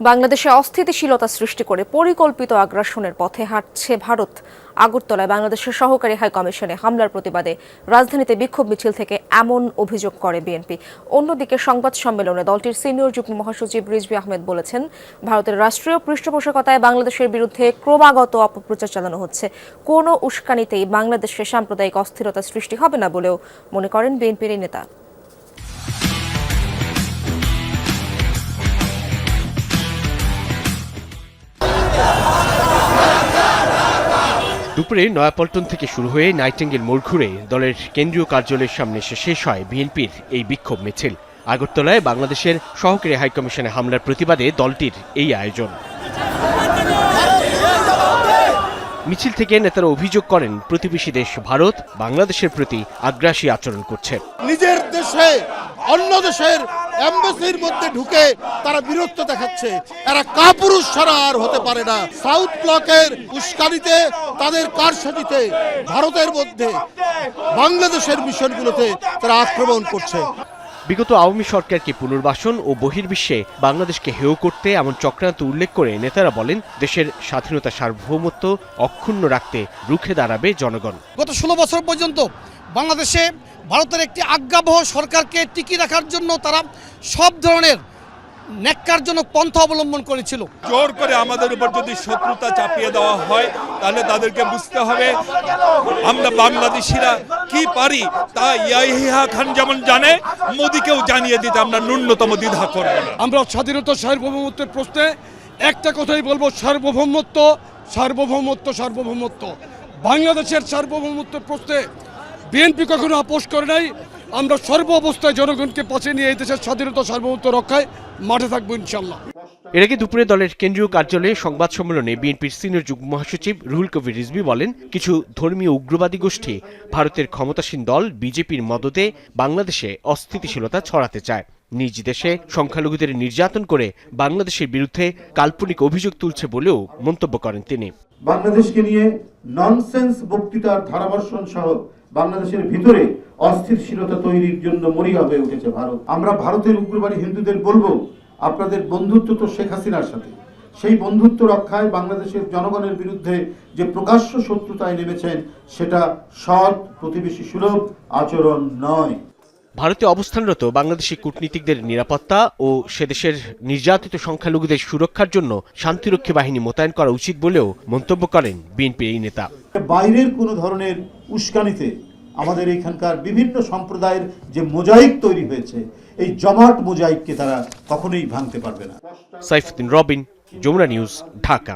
বাংলাদেশে অস্থিতিশীলতা সৃষ্টি করে পরিকল্পিত আগ্রাসনের পথে হাঁটছে ভারত। আগরতলায় বাংলাদেশের সহকারী হাই কমিশনে হামলার প্রতিবাদে রাজধানীতে বিক্ষোভ মিছিল থেকে এমন অভিযোগ করে বিএনপি। অন্যদিকে সংবাদ সম্মেলনে দলটির সিনিয়র যুগ্ম মহাসচিব রিজভি আহমেদ বলেছেন, ভারতের রাষ্ট্রীয় পৃষ্ঠপোষকতায় বাংলাদেশের বিরুদ্ধে ক্রমাগত অপপ্রচার চালানো হচ্ছে। কোনো উস্কানিতেই বাংলাদেশে সাম্প্রদায়িক অস্থিরতা সৃষ্টি হবে না বলেও মনে করেন বিএনপির নেতা। দুপুরে নয়াপল্টন থেকে শুরু হয়ে নাইটেঙ্গেল মোড় ঘুরে দলের কেন্দ্রীয় কার্যালয়ের সামনে এসে শেষ হয় বিএনপির এই বিক্ষোভ মিছিল। আগরতলায় বাংলাদেশের সহকারী হাইকমিশনে হামলার প্রতিবাদে দলটির এই আয়োজন। মিছিল থেকে নেতারা অভিযোগ করেন, প্রতিবেশী দেশ ভারত বাংলাদেশের প্রতি আগ্রাসী আচরণ করছে। নিজের দেশে, অন্য দেশের এম্বাসির মধ্যে ঢুকে তারা বীরত্ব দেখাচ্ছে। এরা কাপুরুষ ছাড়া আর হতে পারে না। সাউথ ব্লকের উস্কানিতে তাদের কারসাজিতে ভারতের মধ্যে বাংলাদেশের মিশনগুলোতে তারা আক্রমণ করছে। বিগত আওয়ামী সরকারকে পুনর্বাসন ও বহির্বিশ্বে বাংলাদেশকে হেয় করতে এমন চক্রান্ত উল্লেখ করে নেতারা বলেন দেশের স্বাধীনতা সার্বভৌমত্ব অক্ষুণ্ণ রাখতে রুখে দাঁড়াবে জনগণ। গত ষোলো বছর পর্যন্ত বাংলাদেশে ভারতের একটি আজ্ঞাবহ সরকারকে টিকিয়ে রাখার জন্য তারা সব ধরনের ন্যাক্কারজনক পন্থা অবলম্বন করেছিল। জোর করে আমাদের উপর যদি শত্রুতা চাপিয়ে দেওয়া হয় তাহলে তাদেরকে বুঝতে হবে আমরা বাংলাদেশিরা কি পারি তা ইয়াহিয়া খান যেমন জানে মোদিকেও জানিয়ে দিতে আমরা ন্যূনতম দ্বিধা করব আমরা স্বাধীনতা সার্বভৌমত্বের প্রশ্নে একটা কথাই বলব সার্বভৌমত্ব সার্বভৌমত্ব সার্বভৌমত্ব। বাংলাদেশের সার্বভৌমত্বের প্রশ্নে বিএনপি কখনো আপোষ করে নাই। আমরা সর্ব অবস্থায় জনগণকে পাশে নিয়ে এই দেশের স্বাধীনতা সার্বভৌমত্ব রক্ষায় মাঠে থাকব ইনশাল্লাহ এর আগে দুপুরে দলের কেন্দ্রীয় কার্যালয়ে সংবাদ সম্মেলনে বিএনপির সিনিয়র যুগ্ম মহাসচিব রুহুল কবির রিজভি বলেন কিছু ধর্মীয় উগ্রবাদী গোষ্ঠী ভারতের ক্ষমতাসীন দল বিজেপির মদতে বাংলাদেশে অস্থিতিশীলতা ছড়াতে চায়। নিজ দেশে সংখ্যালঘুদের নির্যাতন করে বাংলাদেশের বিরুদ্ধে কাল্পনিক অভিযোগ তুলছে বলেও মন্তব্য করেন তিনি। বাংলাদেশকে নিয়ে ননসেন্স বক্তৃতার ধারাবর্ষণ সহ বাংলাদেশের ভিতরে অস্থিরশীলতা তৈরির জন্য মরিয়া হয়ে উঠেছে ভারত। আমরা ভারতের উগ্রবাদী হিন্দুদের বলব, আপনাদের বন্ধুত্ব তো শেখ হাসিনার সাথে। সেই বন্ধুত্ব রক্ষায় বাংলাদেশের জনগণের বিরুদ্ধে যে প্রকাশ্য শত্রুতায় নেমেছেন, সেটা সৎ, প্রতিবেশী সুলভ আচরণ নয়। ভারতে অবস্থানরত বাংলাদেশি কূটনীতিকদের নিরাপত্তা ও সেদেশের নির্যাতিত সংখ্যালঘুদের সুরক্ষার জন্য শান্তিরক্ষী বাহিনী মোতায়েন করা উচিত বলেও মন্তব্য করেন বিএনপি এই নেতা। বাইরের কোনো ধরনের উস্কানিতে আমাদের এখানকার বিভিন্ন সম্প্রদায়ের যে মোজাইক তৈরি হয়েছে এই জমাট মোজাইককে তারা কখনোই ভাঙতে পারবে না। সাইফুদ্দিন রবিন যমুনা নিউজ ঢাকা।